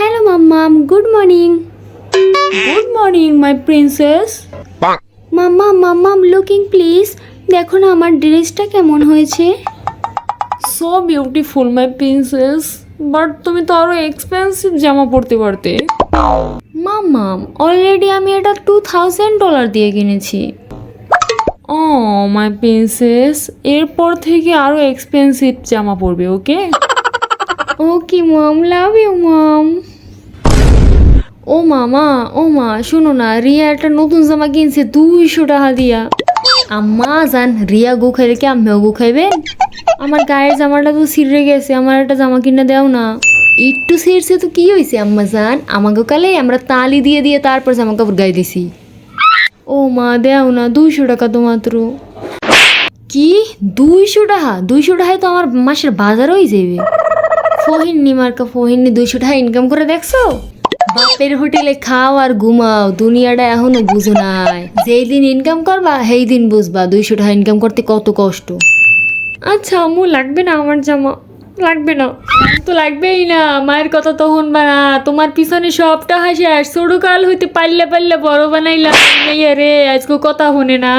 Hello মাম্মাম good morning good morning my princess মাম্মাম মাম্মাম লুকিং প্লিজ দেখো না আমার ড্রেসটা কেমন হয়েছে? So beautiful my princess but তুমি তো আরও এক্সপেন্সিভ জামা পরতে পারতে। মাম্মাম অলরেডি আমি এটা টু থাউজেন্ড ডলার দিয়ে কিনেছি। ও মাই প্রিন্সেস এরপর থেকে আরও এক্সপেন্সিভ জামা পরবে ওকে ওকে মম লাভ ইউ মম ও মামা, ও মা, শোনো না, রিয়া একটা নতুন জামা কিনছে, দুইশো টাকা দিয়া। আম্মা, জান, রিয়া গু খাইলে কি আম্মেও গু খাইবেন আমার গায়ের জামাটা তো ছিঁড়ে গেছে, আমার একটা জামা কিনে দাও না। একটু ছিঁড়ছে তো কি হয়েছে আম্মা, জান? আমাকে কালে আমরা তালি দিয়ে দিয়ে তারপর জামা কাপড় গায়ে দিছি। ও মা, দেও না, দুইশো টাকা তো মাত্র। কি? দুইশো টাকা? দুইশো টাকায় তো আমার মাসের বাজার হয়ে যাবে ফহিন্নি, মার্কা ফহিন্নি দুইশো টাকা ইনকাম করে দেখছ? বাপের হোটেলে খাও আর ঘুমাও, দুনিয়াটা এখনও বুঝো নাই। যেই দিন ইনকাম করবা সেই দিন বুঝবা দুইশো টাকা ইনকাম করতে কত কষ্ট। আচ্ছা আমু লাগবে না আমার জামা? লাগবে না। তো লাগবেই না, মায়ের কথা তো শুনবা না। তোমার পিছনে সবটা হাসাস ছোট কাল হইতে পাল্লে পাল্লে বড় বানাইলাম রে, আজকে কথা শুনে না।